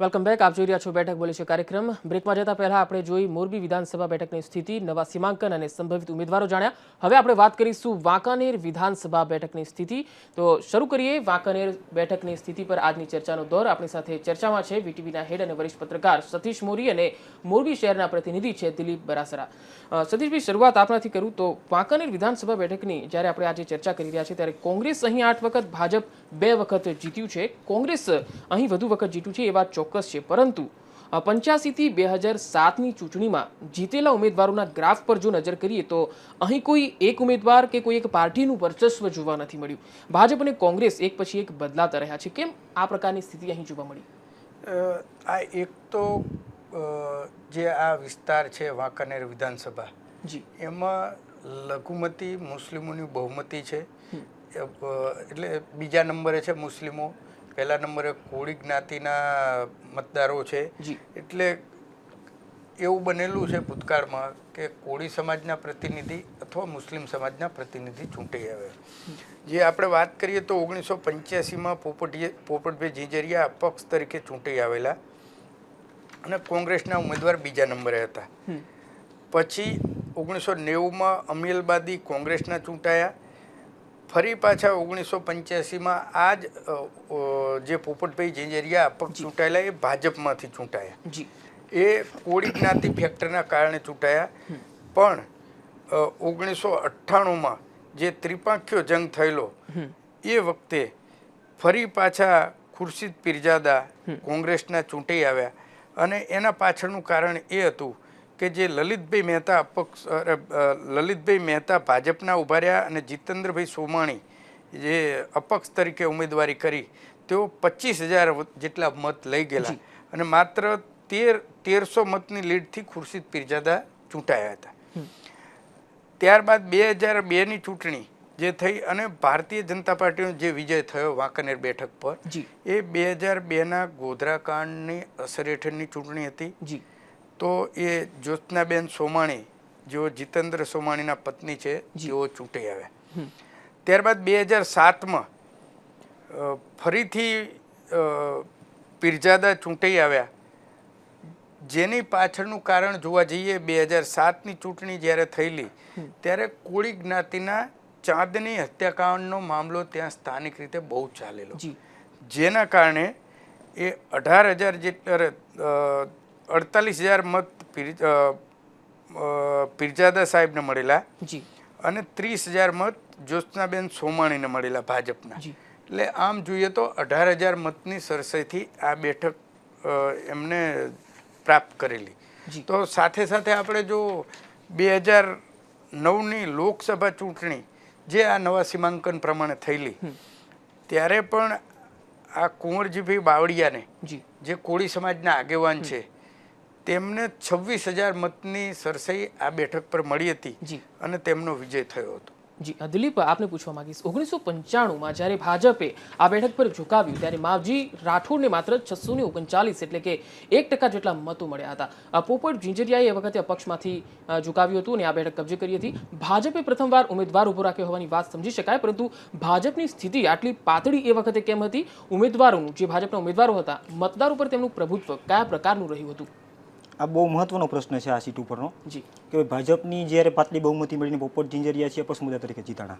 Welcome back આપ જોઈ રહ્યા છો બેઠક બોલે છે કાર્યક્રમ. બ્રેકમાં જતા પહેલા આપણે જોઈ મોરબી વિધાનસભા બેઠકની સ્થિતિ, નવા સીમાંકન અને સંભવિત ઉમેદવારો જાણ્યા. હવે આપણે વાત કરીશું વાંકાનેર વિધાનસભા બેઠકની સ્થિતિ. તો શરૂ કરીએ વાંકાનેર બેઠકની સ્થિતિ પર આજની ચર્ચાનો દોર. આપણી સાથે ચર્ચામાં છે વીટીવીના હેડ અને વરિષ્ઠ પત્રકાર સતીશ મોરી અને મોરબી શહેરના પ્રતિનિધિ છે દિલીપ બરાસરા. સતીશભાઈ, શરૂઆત આપણાથી કરું. તો વાંકાનેર વિધાનસભા બેઠકની જ્યારે આપણે આજે ચર્ચા કરી રહ્યા છીએ ત્યારે કોંગ્રેસ અહીં આઠ વખત, ભાજપ બે વખત જીત્યું છે. કોંગ્રેસ અહીં વધુ વખત જીત્યું છે એ વાત છે. પરંતુ પંચ્યાસીથી બે હજાર સાતની ચૂંટણીમાં જીતેલા ઉમેદવારોના ગ્રાફ પર જો નજર કરીએ તો અહીં કોઈ એક ઉમેદવાર કે કોઈ એક પાર્ટીનું વર્ચસ્વ જોવા નથી મળ્યું. ભાજપ અને કોંગ્રેસ એક પછી એક બદલાતા રહ્યા છે. કેમ આ પ્રકારની સ્થિતિ અહીં જોવા મળી? આ એક તો જે આ વિસ્તાર છે વાંકાનેર વિધાનસભા જી. એમાં લઘુમતી મુસ્લિમોની બહુમતી છે. એટલે બીજા નંબરે છે મુસ્લિમો. પહેલા નંબરે કોળી જ્ઞાતિના મતદારો છે. એટલે એવું બનેલું છે ભૂતકાળમાં કે કોળી સમાજના પ્રતિનિધિ અથવા મુસ્લિમ સમાજના પ્રતિનિધિ ચૂંટાઈ આવે. જે આપણે વાત કરીએ તો ઓગણીસો પંચ્યાસીમાં પોપટીએ પોપટભાઈ ઝીંઝરિયા અપક્ષ તરીકે ચૂંટાઈ આવેલા અને કોંગ્રેસના ઉમેદવાર બીજા નંબરે હતા. પછી ઓગણીસો નેવુંમાં અમીલબાદી કોંગ્રેસના ચૂંટાયા. ફરી પાછા ઓગણીસો પંચ્યાસીમાં આ જ જે પોપટભાઈ ઝીંઝરિયા અપક્ષ ચૂંટાયેલા એ ભાજપમાંથી ચૂંટાયા. જી. એ કોળી જ્ઞાતિ ફેક્ટરના કારણે ચૂંટાયા. પણ ઓગણીસો અઠ્ઠાણુંમાં જે ત્રિપાંખ્યો જંગ થયેલો એ વખતે ફરી પાછા ખુરશીદ પીરજાદા કોંગ્રેસના ચૂંટાઈ આવ્યા. અને એના પાછળનું કારણ એ હતું કે જે લલિતભાઈ મહેતા અપક્ષ લલિતભાઈ મહેતા ભાજપના ઊભા રહ્યા અને જીતેન્દ્રભાઈ સોમાણી જે અપક્ષ તરીકે ઉમેદવારી કરી તેઓ પચીસ હજાર જેટલા મત લઈ ગયેલા અને માત્ર તેર તેરસો મતની લીડથી ખુરશીદ પીરજાદા ચૂંટાયા હતા. ત્યારબાદ બે હજાર બેની ચૂંટણી જે થઈ અને ભારતીય જનતા પાર્ટીનો જે વિજય થયો વાંકાનેર બેઠક પર એ બે હજાર બેના ગોધરા કાંડની અસર હેઠળની ચૂંટણી હતી. જી. તો એ જ્યોત્સનાબેન સોમાણી જેઓ જીતેન્દ્ર સોમાણીના પત્ની છે જેઓ ચૂંટી આવ્યા ત્યારબાદ બે હજાર સાતમાં ફરીથી પીરજાદા ચૂંટાઈ આવ્યા. જેની પાછળનું કારણ જોવા જઈએ બે હજાર સાતની ચૂંટણી જ્યારે થયેલી ત્યારે કોળી જ્ઞાતિના ચાંદની હત્યાકાંડનો મામલો ત્યાં સ્થાનિક રીતે બહુ ચાલેલો. જેના કારણે એ અઢાર હજાર જેટલા અડતાલીસ હજાર મત પીરજાદા સાહેબને મળેલા જી. અને ત્રીસ હજાર મત જ્યોત્સનાબેન સોમાણીને મળેલા ભાજપના. જી. એટલે આમ જોઈએ તો અઢાર હજાર મતની સરસાઈથી આ બેઠક એમને પ્રાપ્ત કરેલી. તો સાથે સાથે આપણે જો બે હજાર નવની લોકસભા ચૂંટણી જે આ નવા સીમાંકન પ્રમાણે થયેલી ત્યારે પણ આ કુંવરજીભાઈ બાવળિયાને જી. જે કોળી સમાજના આગેવાન છે તેમને છવ્વીસ હજાર મતની સરસાઈ આ બેઠક પર મળી હતી અને તેમનો વિજય થયો હતો. જી દિલીપ આપને પૂછવા માંગીશ ઓગણીસો પંચાણુંમાં જ્યારે ભાજપે આ બેઠક પર ઝુકાવ્યું ત્યારે માવજી રાઠોડને માત્ર છસો ને ઓગણચાલીસ એટલે કે એક ટકા જેટલા મતો મળ્યા હતા. પોપટ ઝીંઝરિયાએ એ વખતે અપક્ષમાંથી ઝુકાવ્યું હતું અને આ બેઠક કબજે કરી હતી. ભાજપે પ્રથમવાર ઉમેદવાર ઊભો રાખ્યો હોવાની વાત સમજી શકાય પરંતુ ભાજપની સ્થિતિ આટલી પાતળી એ વખતે કેમ હતી? ઉમેદવારોનું જે ભાજપના ઉમેદવારો હતા મતદાર ઉપર તેમનું પ્રભુત્વ કયા પ્રકારનું રહ્યું હતું? આ બહુ મહત્વનો પ્રશ્ન છે આ સીટ ઉપરનો. જી. કે ભાજપની જ્યારે પાતળી બહુમતી મળીને પોપટ ઝીંઝરિયા છે અપસમુદા તરીકે જીતાણા.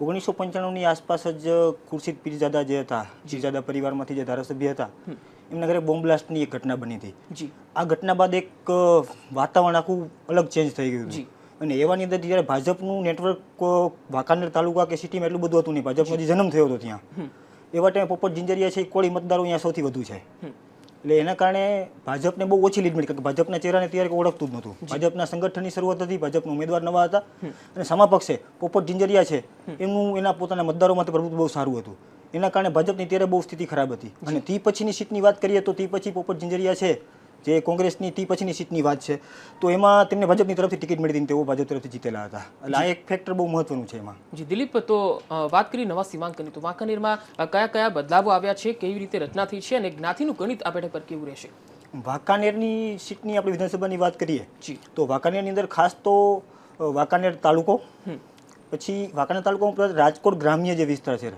ઓગણીસો પંચાણુંની આસપાસ જ ખુરશીદ પીરજાદા જે હતા પીરજાદા પરિવારમાંથી જે ધારાસભ્ય હતા એમના ઘરે બોમ્બ બ્લાસ્ટની એક ઘટના બની હતી. જી. આ ઘટના બાદ એક વાતાવરણ આખું અલગ ચેન્જ થઈ ગયું જી. અને એવાની અંદર જ્યારે ભાજપનું નેટવર્ક વાંકાનેર તાલુકા કે સિટીમાં એટલું બધું હતું નહીં. ભાજપનો જે. જન્મ થયો હતો ત્યાં. એવા ટાઈમે પોપટ ઝીંઝરિયા છે એ કોળી મતદારો અહીંયા સૌથી વધુ છે. એટલે એના કારણે ભાજપને બહુ ઓછી લીડ મળી. કારણ કે ભાજપના ચહેરાને ત્યારે ઓળખતું જ નહોતું. ભાજપના સંગઠનની શરૂઆત હતી ભાજપના ઉમેદવાર નવા હતા. અને સમાપક્ષે પોપટ જિંજરિયા છે એમનું એના પોતાના મતદારો માટે પ્રભુત્વ બહુ સારું હતું. એના કારણે ભાજપની ત્યારે બહુ સ્થિતિ ખરાબ હતી. અને તે પછીની સીટની વાત કરીએ તો તે પછી પોપટ જિંજરિયા છે. જે કોંગ્રેસની તી પછીની સીટની વાત છે તો એમાં તેમને ભાજપની તરફથી ટિકિટ મળી હતી તેઓ ભાજપ તરફથી જીતેલા હતા. એટલે આ એક ફેક્ટર બહુ મહત્વનું છે એમાં. જી દિલીપ તો વાત કરી નવા સીમાંકનની. તો વાંકાનેરમાં કયા કયા બદલાવો આવ્યા છે કેવી રીતે રચના થઈ છે અને જ્ઞાતિનું ગણિત આ બેઠક પર કેવું રહેશે? વાંકાનેરની સીટની આપણે વિધાનસભાની વાત કરીએ જી. તો વાંકાનેરની અંદર ખાસ તો વાંકાનેર તાલુકો પછી વાંકાનેર તાલુકો ઉપરાંત રાજકોટ ગ્રામ્ય જે વિસ્તાર છે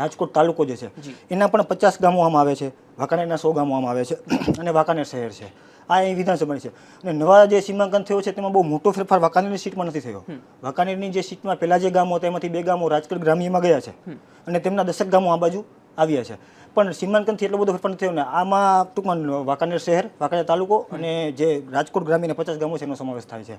રાજકોટ તાલુકો જે છે એના પણ પચાસ ગામો આમ આવે છે. વાંકાનેરના સો ગામો આમ આવે છે અને વાંકાનેર શહેર છે. આ એ વિધાનસભાની છે. અને નવા જે સીમાંકન થયો છે તેમાં બહુ મોટો ફેરફાર વાંકાનેરની સીટમાં નથી થયો. વાંકાનેરની જે સીટમાં પહેલાં જે ગામો હતા એમાંથી બે ગામો રાજકોટ ગ્રામ્યમાં ગયા છે. અને તેમના દશક ગામો આ બાજુ આવ્યા છે. પણ સીમાંકનથી એટલો બધો ફેરફાર નથી થયો ને આમાં ટૂંકમાં વાંકાનેર શહેર વાંકાનેર તાલુકો અને જે રાજકોટ ગ્રામ્યના પચાસ ગામો છે એનો સમાવેશ થાય છે.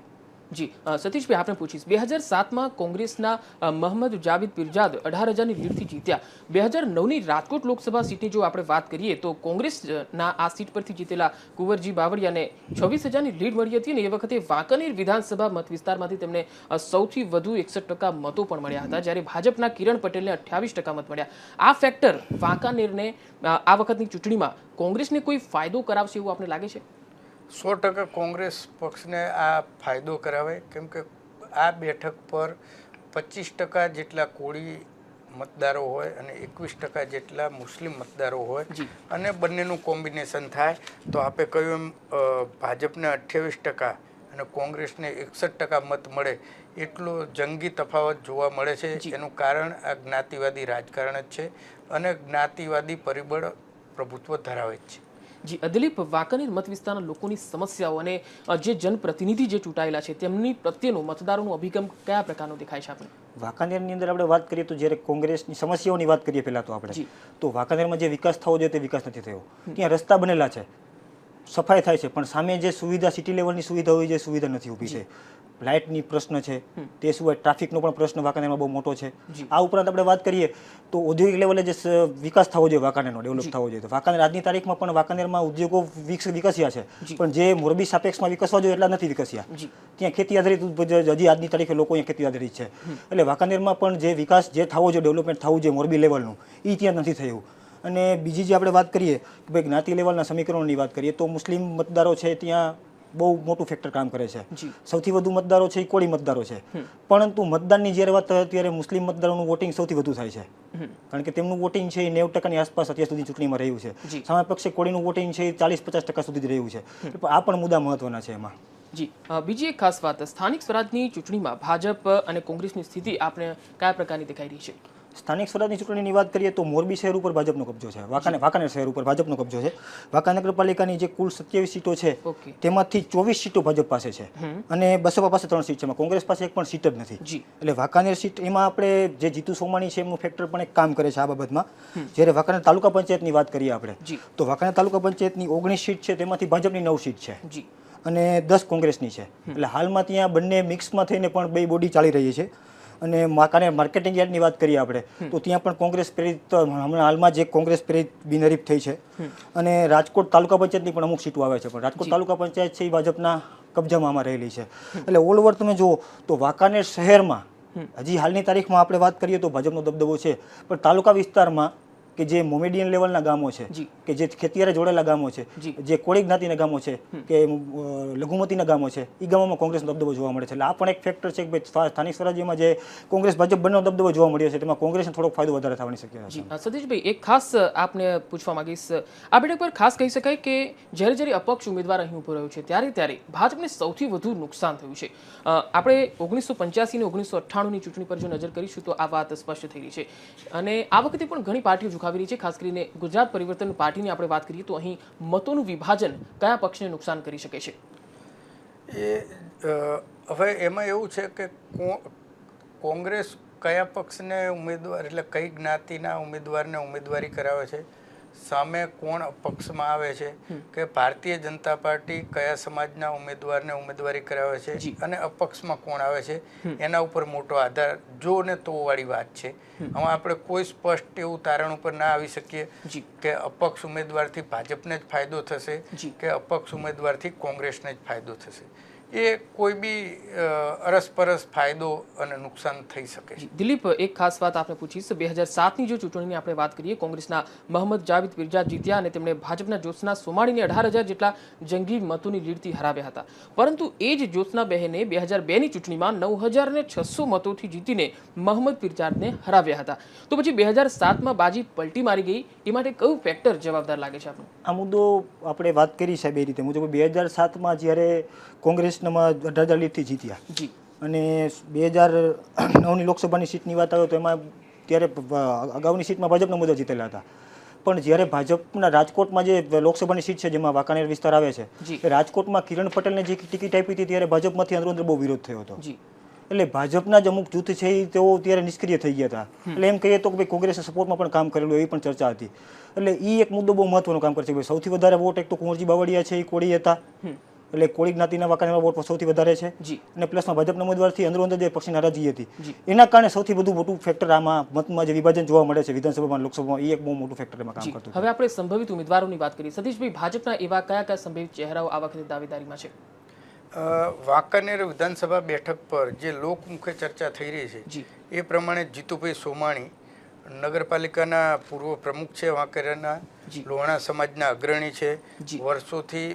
જી સતીશભાઈ, આપણે પૂછીશ. બે હજાર સાતમાં કોંગ્રેસના મહંમદ જાવિદ પીરજાદ અઢાર હજારની લીડથી જીત્યા. બે હજાર નવની રાજકોટ લોકસભા સીટની જો આપણે વાત કરીએ, તો કોંગ્રેસના આ સીટ પરથી જીતેલા કુંવરજી બાવળિયાને છવ્વીસ હજારની લીડ મળી હતી અને એ વખતે વાંકાનેર વિધાનસભા મત વિસ્તારમાંથી તેમને સૌથી વધુ એકસઠ ટકા મતો પણ મળ્યા હતા, જ્યારે ભાજપના કિરણ પટેલને અઠ્યાવીસ ટકા મત મળ્યા. આ ફેક્ટર વાંકાનેરને આ વખતની ચૂંટણીમાં કોંગ્રેસને કોઈ ફાયદો કરાવશે એવું આપણે લાગે છે? સો ટકા કોંગ્રેસ પક્ષને આ ફાયદો કરાવે કેમ કે આ બેઠક પર પચીસ ટકા જેટલા કોળી મતદારો હોય અને એકવીસ ટકા જેટલા મુસ્લિમ મતદારો હોય અને બંનેનું કોમ્બિનેશન થાય તો આપે કહ્યું એમ ભાજપને અઠ્યાવીસ ટકા અને કોંગ્રેસને એકસઠ ટકા મત મળે એટલો જંગી તફાવત જોવા મળે છે. એનું કારણ આ જ્ઞાતિવાદી રાજકારણ જ છે અને જ્ઞાતિવાદી પરિબળ પ્રભુત્વ ધરાવે જ છે. જી અદલીપ વાંકાનેર મત વિસ્તારના લોકોની સમસ્યાઓ અને જે જનપ્રતિનિધિ જે ચૂંટાયેલા છે તેમની પ્રત્યેનો મતદારોનો અભિગમ કયા પ્રકારનો દેખાય છે આપણે વાંકાનેરની અંદર આપણે વાત કરીએ તો જ્યારે કોંગ્રેસની સમસ્યાઓની વાત કરીએ પહેલાં તો આપણે તો વાંકાનેરમાં જે વિકાસ થવો જોઈએ તે વિકાસ નથી થયો. ત્યાં રસ્તા બનેલા છે. સફાઈ થાય છે પણ સામે જે સુવિધા સિટી લેવલની સુવિધા હોય છે એ સુવિધા નથી ઊભી છે. લાઇટની પ્રશ્ન છે તે સિવાય ટ્રાફિકનો પણ પ્રશ્ન વાંકાનેરમાં બહુ મોટો છે. આ ઉપરાંત આપણે વાત કરીએ તો ઔદ્યોગિક લેવલે જે વિકાસ થવો જોઈએ વાંકાનેરનો ડેવલપ થવો જોઈએ. તો વાંકાનેર આજની તારીખમાં પણ વાંકાનેરમાં ઉદ્યોગો વિકસ વિકસ્યા છે. પણ જે મોરબી સાપેક્ષમાં વિકસવા જોઈએ એટલા નથી વિકસ્યા. ત્યાં ખેતી આધારિત હજી આજની તારીખે લોકો અહીંયા ખેતી આધારિત છે. એટલે વાંકાનેરમાં પણ જે વિકાસ જે થવો જોઈએ ડેવલપમેન્ટ થવું જોઈએ મોરબી લેવલનું એ ત્યાં નથી થયું. અને બીજી જે આપણે વાત કરીએ કે ભાઈ જ્ઞાતિ લેવલના સમીકરણોની વાત કરીએ તો મુસ્લિમ મતદારો છે ત્યાં બહુ મોટું ફેક્ટર કામ કરે છે. સૌથી વધુ મતદારો છે એ કોળી મતદારો છે. પરંતુ મતદાનની જ્યારે વાત ત્યારે મુસ્લિમ મતદારોનું વોટિંગ સૌથી વધુ થાય છે. કારણ કે તેમનું વોટિંગ છે એ નેવ ટકાની આસપાસ અત્યાર સુધી ચૂંટણીમાં રહ્યું છે. સામે પક્ષે કોળીનું વોટિંગ છે એ ચાલીસ પચાસ ટકા સુધી રહ્યું છે. આ પણ મુદ્દા મહત્વના છે એમાં. જી. બીજી એક ખાસ વાત. સ્થાનિક સ્વરાજની ચૂંટણીમાં ભાજપ અને કોંગ્રેસની સ્થિતિ આપણે કયા પ્રકારની દેખાઈ રહી છે? સ્થાનિક સ્વરાજની ચૂંટણીની વાત કરીએ તો મોરબી શહેર ઉપર ભાજપનો કબજો છે. વાંકાને વાંકાનેર શહેર ઉપર ભાજપનો કબજો છે. વાંકાનેર નગરપાલિકાની જે કુલ સત્યાવીસ સીટો છે તેમાંથી ચોવીસ સીટો ભાજપ પાસે છે. અને બસપા પાસે ત્રણ સીટ છે. કોંગ્રેસ પાસે એક પણ સીટ જ નથી. એટલે વાંકાનેર સીટ એમાં આપણે જે જીતુ સોમાણી છે એમનું ફેક્ટર પણ એક કામ કરે છે આ બાબતમાં. જ્યારે વાંકાનેર તાલુકા પંચાયતની વાત કરીએ આપણે તો વાંકાનેર તાલુકા પંચાયતની ઓગણીસ સીટ છે તેમાંથી ભાજપની નવ સીટ છે. અને દસ કોંગ્રેસની છે. એટલે હાલમાં ત્યાં બંને મિક્સમાં થઈને પણ બે બોડી ચાલી રહી છે. અને માકાને માર્કેટિંગ યાર્ડની વાત કરીએ આપણે તો ત્યાં પણ કોંગ્રેસ પ્રેરિત હમણાં હાલમાં જે કોંગ્રેસ પ્રેરિત બિનહરીફ થઈ છે. અને રાજકોટ તાલુકા પંચાયતની પણ અમુક સીટો આવે છે પણ રાજકોટ તાલુકા પંચાયત છે એ ભાજપના કબજામાં આમાં રહેલી છે. એટલે ઓલ ઓવર તમે જુઓ તો વાંકાનેર શહેરમાં હજી હાલની તારીખમાં આપણે વાત કરીએ તો ભાજપનો દબદબો છે પણ તાલુકા વિસ્તારમાં કે જે મોમેડિયન લેવલના ગામો છે. કે જે ખેતીયારે જોડેલા ગામો છે જી. કોળી જ્ઞાતિના ગામો છે કે લઘુમતીના ગામો છે એ ગામોમાં કોંગ્રેસનો દબદબો જોવા મળે છે. એટલે આ પણ એક ફેક્ટર છે કે ભાઈ સ્થાનિક સ્વરાજ્યમાં જે કોંગ્રેસ ભાજપ બંનેનો દબદબો જોવા મળ્યો છે તેમાં કોંગ્રેસને થોડોક ફાયદો વધારે થવાની શક્યતા છે. સતીશભાઈ એક ખાસ આપને પૂછવા માંગીશ. આ બેઠક પર ખાસ કહી શકાય કે જ્યારે જ્યારે અપક્ષ ઉમેદવાર અહીં ઊભો રહ્યો છે ત્યારે ત્યારે ભાજપને સૌથી વધુ નુકસાન થયું છે. આપણે ઓગણીસો પંચ્યાસી અને ઓગણીસો અઠ્ઠાણુંની ચૂંટણી પર જો નજર કરીશું તો આ વાત સ્પષ્ટ થઈ રહી છે. અને આ વખતે પણ ઘણી પાર્ટીઓ ઝુકાવી રહી છે. ખાસ કરીને ગુજરાત પરિવર્તન પાર્ટીની આપણે વાત કરીએ તો અહીં મતોનું વિભાજન કયા પક્ષને નુકસાન કરી શકે છે? એ હવે એમાં એવું છે કો- કોંગ્રેસ કયા પક્ષને ઉમેદવાર, એટલે કઈ જ્ઞાતિના ઉમેદવારને ઉમેદવારી કરાવે છે? સામે કોણ પક્ષમાં આવે છે? કે ભારતીય જનતા પાર્ટી કયા સમાજના ઉમેદવારને ઉમેદવારી કરાવે છે? અને અપક્ષમાં કોણ આવે છે? એના ઉપર મોટો આધાર જો ને તો વાળી વાત છે. આમાં આપણે કોઈ સ્પષ્ટ એવું તારણ ઉપર ના આવી શકીએ કે અપક્ષ ઉમેદવારથી ભાજપને જ ફાયદો થશે કે અપક્ષ ઉમેદવારથી કોંગ્રેસને જ ફાયદો થશે. એ કોઈ બી અરસપરસ ફાયદો અને નુકસાન થઈ શકે છે. દિલીપ એક ખાસ વાત આપણે પૂછીશ. બે હજાર સાતની જો ચૂંટણીની આપણે વાત કરીએ કોંગ્રેસના મહંમદ જાવેદ પીરજાદ જીત્યા અને તેમણે ભાજપના જ્યોત્સના સોમાણીને અઢાર હજાર જેટલા જંગી મતોની લીડથી હરાવ્યા હતા. પરંતુ એ જ જ્યોત્સના બહેને બે હજાર બેની ચૂંટણીમાં નવ હજાર ને છસો મતોથી જીતીને મોહમ્મદ પીરજાદને હરાવ્યા હતા. તો પછી બે હજાર સાતમાં બાજી પલટી મારી ગઈ. એ માટે કયું ફેક્ટર જવાબદાર લાગે છે આપણને આ મુદ્દો આપણે વાત કરી સાહેબ એ રીતે મુજબ. બે હજાર સાતમાં જ્યારે કોંગ્રેસનામાં અઢાર હજાર લીડથી જીત્યા અને બે હજાર નવની લોકસભાની સીટની વાત આવે તો એમાં ત્યારે અગાઉની સીટમાં ભાજપના મુદ્દા જીતેલા હતા. પણ જ્યારે ભાજપના રાજકોટમાં જે લોકસભાની સીટ છે જેમાં વાંકાનેર વિસ્તાર આવે છે એ રાજકોટમાં કિરણ પટેલને જે ટિકિટ આપી હતી ત્યારે ભાજપમાંથી અંદર અંદર બહુ વિરોધ થયો હતો. એટલે ભાજપના જ અમુક જૂથ છે એ તેઓ ત્યારે નિષ્ક્રિય થઈ ગયા હતા. એટલે એમ કહીએ તો કે ભાઈ કોંગ્રેસના સપોર્ટમાં પણ કામ કરેલું એવી પણ ચર્ચા હતી. એટલે એ એક મુદ્દો બહુ મહત્વનું કામ કરે છે. ભાઈ સૌથી વધારે વોટ એક તો કુંવરજી બાવળિયા છે એ કોળી હતા. એટલે કોળી જ્ઞાતિના વાંકાનેરમાં વોટ સૌથી વધારે છે. જી. અને પ્લસમાં ભાજપના ઉમેદવારથી અંદરો અંદર જે પક્ષની નારાજી હતી. એના કારણે સૌથી વધુ મોટું ફેક્ટર આમાં મતમાં જે વિભાજન જોવા મળે છે વિધાનસભામાં લોકસભામાં એ એક બહુ મોટું ફેક્ટર એમાં કામ કરતું હવે આપણે સંભવિત ઉમેદવારોની વાત કરીએ. સતીશભાઈ ભાજપના એવા કયા કયા સંભવિત ચહેરાઓ આ વખતે દાવેદારીમાં છે? વાંકાનેર વિધાનસભા બેઠક પર જે લોકમુખે ચર્ચા થઈ રહી છે જી. એ પ્રમાણે જીતુભાઈ સોમાણી નગરપાલિકાના પૂર્વ પ્રમુખ છે વાંકાનેરના જી. લોહાણા સમાજના અગ્રણી છે. જી. વર્ષોથી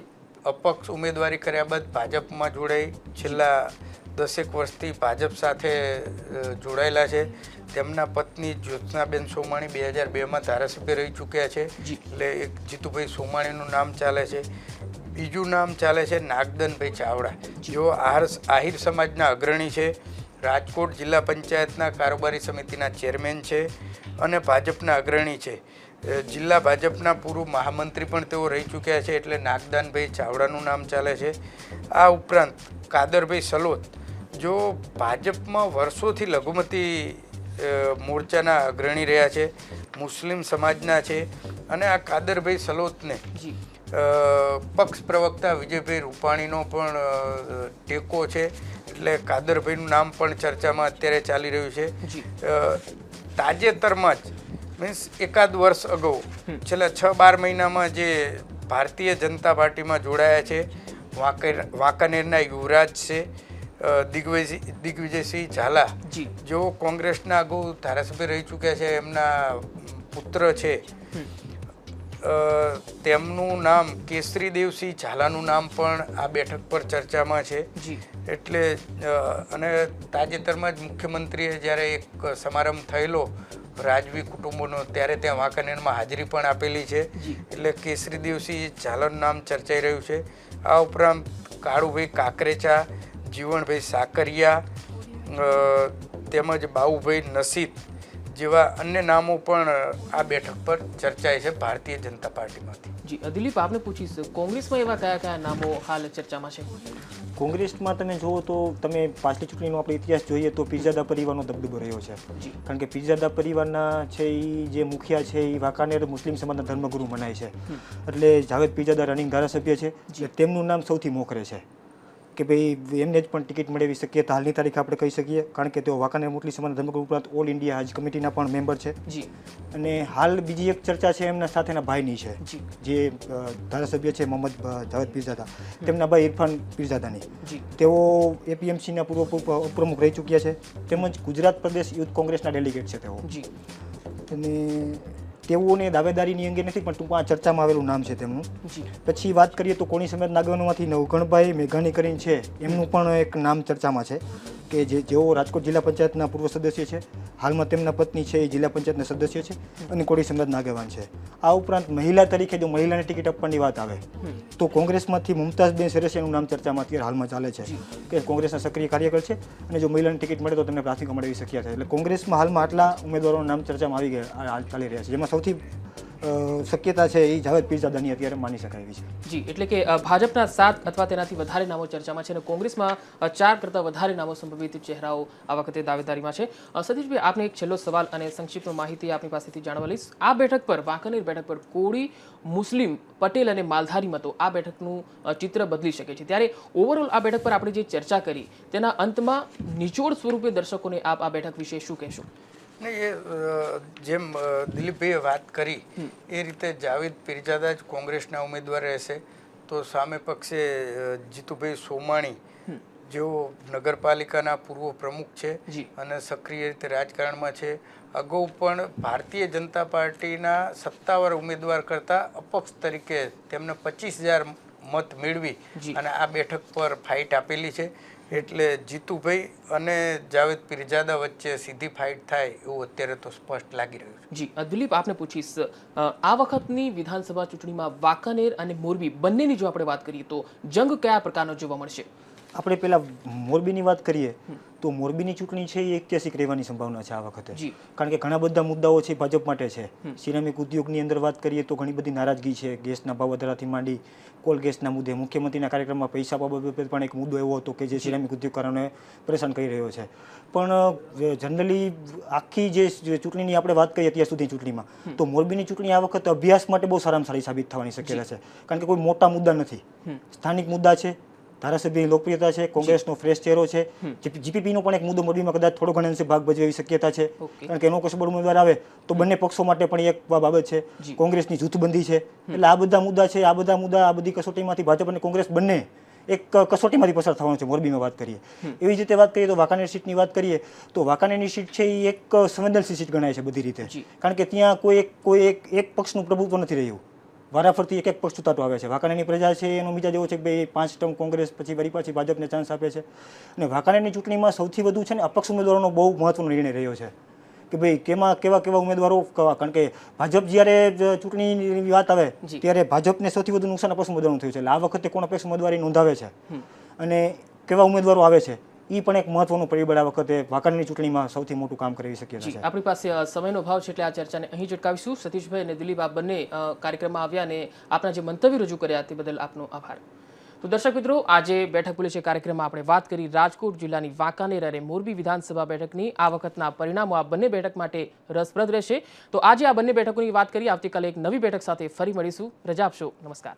અપક્ષ ઉમેદવારી કર્યા બાદ ભાજપમાં જોડાઈ છેલ્લા દસેક વર્ષથી ભાજપ સાથે જોડાયેલા છે. તેમના પત્ની જ્યોત્સનાબેન સોમાણી બે હજાર બેમાં ધારાસભ્ય રહી ચૂક્યા છે. એટલે એક જીતુભાઈ સોમાણીનું નામ ચાલે છે. બીજું નામ ચાલે છે નાગદનભાઈ ચાવડા. જેઓ આહાર આહિર સમાજના અગ્રણી છે. રાજકોટ જિલ્લા પંચાયતના કારોબારી સમિતિના ચેરમેન છે અને ભાજપના અગ્રણી છે. જિલ્લા ભાજપના પૂર્વ મહામંત્રી પણ તેઓ રહી ચૂક્યા છે એટલે નાગદાનભાઈ ચાવડાનું નામ ચાલે છે. આ ઉપરાંત કાદરભાઈ સલોત જો ભાજપમાં વર્ષોથી લઘુમતી મોરચાના અગ્રણી રહ્યા છે મુસ્લિમ સમાજના છે અને આ કાદરભાઈ સલોતને પક્ષ પ્રવક્તા વિજયભાઈ રૂપાણીનો પણ ટેકો છે. એટલે કાદરભાઈનું નામ પણ ચર્ચામાં અત્યારે ચાલી રહ્યું છે. તાજેતરમાં જ મીન્સ એકાદ વર્ષ અગાઉ છેલ્લા છ બાર મહિનામાં જે ભારતીય જનતા પાર્ટીમાં જોડાયા છે વાંકે વાંકાનેરના યુવરાજ છે દિગ્વિજય દિગ્વિજયસિંહ ઝાલા. જી. જેઓ કોંગ્રેસના અગાઉ ધારાસભ્ય રહી ચૂક્યા છે એમના પુત્ર છે. તેમનું નામ કેસરી દેવસિંહ ઝાલાનું નામ પણ આ બેઠક પર ચર્ચામાં છે. એટલે અને તાજેતરમાં જ મુખ્યમંત્રીએ જ્યારે એક સમારંભ થયેલો રાજવી કુટુંબોનો ત્યારે ત્યાં વાંકાનેરમાં હાજરી પણ આપેલી છે. એટલે કેસરી દેવસિંહ ઝાલાનું નામ ચર્ચાઈ રહ્યું છે. આ ઉપરાંત કાળુભાઈ કાકરેચા જીવણભાઈ સાકરિયા તેમજ બાઉભાઈ નસીત જેવા અન્ય નામો પણ આ બેઠક પર ચર્ચાય છે ભારતીય જનતા પાર્ટીમાંથી. જી દિલીપ આપને પૂછીશ કોંગ્રેસમાં એવા કયા કયા નામો હાલ ચર્ચામાં છે? કોંગ્રેસમાં તમે જુઓ તો તમે પાછલી ચૂંટણીનો આપણે ઇતિહાસ જોઈએ તો પીરજાદા પરિવારનો દબદબો રહ્યો છે. કારણ કે પીરજાદા પરિવારના છે એ જે મુખિયા છે એ વાંકાનેર મુસ્લિમ સમાજના ધર્મગુરુ મનાય છે. એટલે જાવેદ પીરજાદા રનિંગ ધારાસભ્ય છે. તેમનું નામ સૌથી મોખરે છે. કે ભાઈ એમને જ પણ ટિકિટ મેળવી શકીએ તો હાલની તારીખ આપણે કહી શકીએ. કારણ કે તેઓ વાંકાનેર મુસ્લિમ સમાન ધર્મગુરુ ઉપરાંત ઓલ ઇન્ડિયા હજ કમિટીના પણ મેમ્બર છે. જી. અને હાલ બીજી એક ચર્ચા છે એમના સાથેના ભાઈની છે. જે. ધારાસભ્ય છે મોહમ્મદ જાવેદ પીરઝાદા. તેમના ભાઈ ઇરફાન પીરઝાદાની. તેઓ એપીએમસીના પૂર્વ પ્રમુખ રહી ચૂક્યા છે. તેમજ ગુજરાત પ્રદેશ યુથ કોંગ્રેસના ડેલિગેટ છે તેઓ. જી. અને તેઓને દાવેદારીની અંગે નથી પણ ટૂંકમાં આ ચર્ચામાં આવેલું નામ છે તેમનું. પછી વાત કરીએ તો કોણી સમેત નાગવનમાંથી નવગણભાઈ મેઘાણી કરીને છે. એમનું પણ એક નામ ચર્ચામાં છે કે જે જેઓ રાજકોટ જિલ્લા પંચાયતના પૂર્વ સદસ્ય છે હાલમાં તેમના પત્ની છે એ જિલ્લા પંચાયતના સદસ્ય છે અને કોળી સમાજ નાગેવાન છે. આ ઉપરાંત મહિલા તરીકે જો મહિલાને ટિકિટ આપવાની વાત આવે તો કોંગ્રેસમાંથી મુમતાઝબેન સેરેસિયાનું નામ ચર્ચામાં અત્યારે હાલમાં ચાલે છે કે કોંગ્રેસના સક્રિય કાર્યકર છે અને જો મહિલાની ટિકિટ મળે તો તેમને પ્રાથમિક મળે શક્યા છે. એટલે કોંગ્રેસમાં હાલમાં આટલા ઉમેદવારોનું નામ ચર્ચામાં આવી ગયા ચાલી રહ્યા છે. જેમાં સૌથી શક્યતા છે એ જાવેદ પીરજાદાની અત્યારે માની શકાય એવી છે. જી, એટલે કે ભાજપના સાત અથવા તેનાથી વધારે નામો ચર્ચામાં છે અને કોંગ્રેસમાં ચાર કરતાં વધારે નામો સંભવિત ચહેરાઓ આ વખતે દાવેદારીમાં છે. સતીશભાઈ, આપને એક છેલ્લો સવાલ અને સંક્ષિપ્ત માહિતી આપની પાસેથી જાણવા લઈશ. આ બેઠક પર, વાંકાનેર બેઠક પર કોળી, મુસ્લિમ, પટેલ અને માલધારી મતો આ બેઠકનું ચિત્ર બદલી શકે છે. ત્યારે ઓવરઓલ આ બેઠક પર આપણે જે ચર્ચા કરી, તેના અંતમાં નિચોડ સ્વરૂપે દર્શકોને આપ આ બેઠક વિશે શું કહેશો? ને એ જેમ દિલીપભાઈએ વાત કરી એ રીતે જાવેદ પીરજાદા જ કોંગ્રેસના ઉમેદવાર રહેશે. તો સામે પક્ષે જીતુભાઈ સોમાણી જેઓ નગરપાલિકાના પૂર્વ પ્રમુખ છે અને સક્રિય રીતે રાજકારણમાં છે. અગાઉ પણ ભારતીય જનતા પાર્ટીના સત્તાવાર ઉમેદવાર કરતા અપક્ષ તરીકે તેમને પચીસ હજાર મત મેળવી અને આ બેઠક પર ફાઇટ આપેલી છે. એટલે જીતુભાઈ અને જાવેદ પીરજાદા વચ્ચે સીધી ફાઇટ થાય એવું અત્યારે તો સ્પષ્ટ લાગી રહ્યું છે. જી દિલીપ, આપને પૂછીશ આ વખતની વિધાનસભા ચૂંટણીમાં વાંકાનેર અને મોરબી બંનેની જો આપણે વાત કરીએ તો જંગ કયા પ્રકારનો જોવા મળશે? આપણે પેલા મોરબીની વાત કરીએ તો મોરબીની ચૂંટણી છે એ ઐતિહાસિક રહેવાની સંભાવના છે આ વખતે. કારણ કે ઘણા બધા મુદ્દાઓ છે ભાજપ માટે છે. સિરામિક ઉદ્યોગની અંદર વાત કરીએ તો ઘણી બધી નારાજગી છે. ગેસના ભાવ વધારાથી માંડી કોલ ગેસના મુદ્દે. મુખ્યમંત્રીના કાર્યક્રમમાં પૈસા બાબતે પણ એક મુદ્દો એવો હતો કે જે સિરામિક ઉદ્યોગકારોને પરેશાન કરી રહ્યો છે. પણ જનરલી આખી જે ચૂંટણીની આપણે વાત કરીએ અત્યાર સુધી ચૂંટણીમાં તો મોરબીની ચૂંટણી આ વખતે અભ્યાસ માટે બહુ સારામાં સારી સાબિત થવાની શક્યતા છે. કારણ કે કોઈ મોટા મુદ્દા નથી. સ્થાનિક મુદ્દા છે ધારાસભ્યની લોકપ્રિયતા છે કોંગ્રેસનો ફ્રેશ ચહેરો છે. જીપીપીનો પણ એક મુદ્દો મોરબીમાં કદાચ થોડો ઘણા અંશે ભાગ ભજવે એવી શક્યતા છે. કારણ કે એનો કસબડ ઉમેદવાર આવે તો બંને પક્ષો માટે પણ એક બાબત છે. કોંગ્રેસની જૂથબંધી છે. એટલે આ બધા મુદ્દા છે આ બધા મુદ્દા આ બધી કસોટીમાંથી ભાજપ અને કોંગ્રેસ બંને એક કસોટીમાંથી પસાર થવાનું છે મોરબીમાં વાત કરીએ. એવી જ રીતે વાત કરીએ તો વાંકાનેર સીટની વાત કરીએ તો વાંકાનેરની સીટ છે એ એક સંવેદનશીલ સીટ ગણાય છે બધી રીતે. કારણ કે ત્યાં કોઈ એક કોઈ એક એક પક્ષનું પ્રભુત્વ નથી રહ્યું. વારાફરતી એક એક પક્ષ ચૂંટાતો આવે છે. વાંકાનેરની પ્રજા છે એનો મિજાજ એવો છે કે ભાઈ પાંચ ટર્મ કોંગ્રેસ પછી વળી પાછી ભાજપને ચાન્સ આપે છે. અને વાંકાનેરની ચૂંટણીમાં સૌથી વધુ છે ને અપક્ષ ઉમેદવારોનો બહુ મહત્વનો નિર્ણય રહ્યો છે. કે ભાઈ કેમાં કેવા કેવા ઉમેદવારો કવા? કારણ કે ભાજપ જ્યારે ચૂંટણીની વાત આવે ત્યારે ભાજપને સૌથી વધુ નુકસાન અપક્ષ ઉમેદવારનું થયું છે. એટલે આ વખતે કોણ અપક્ષ ઉમેદવારી નોંધાવે છે? અને કેવા ઉમેદવારો આવે છે? એ પણ એક મહત્વનું પરિબળ આ વખતે વાંકાનેરની ચૂંટણીમાં સૌથી મોટું કામ કરી શક્યતા છે. આપણી પાસે સમયનો ભાવ છે એટલે આ ચર્ચાને અહીં જ સતીશભાઈ અને દિલીપ આ બંને કાર્યક્રમમાં આવ્યા અને આપના જે મંતવ્ય રજૂ કર્યા તે બદલ આપનો આભાર. તો દર્શક મિત્રો આજે બેઠક પોલીસે કાર્યક્રમમાં આપણે વાત કરી રાજકોટ જિલ્લાની વાંકાનેર અને મોરબી વિધાનસભા બેઠકની. આ વખતના પરિણામો આ બંને બેઠક માટે રસપ્રદ રહેશે. તો આજે આ બંને બેઠકોની વાત કરી આવતીકાલે એક નવી બેઠક સાથે ફરી મળીશું. રજા આપશો. નમસ્કાર.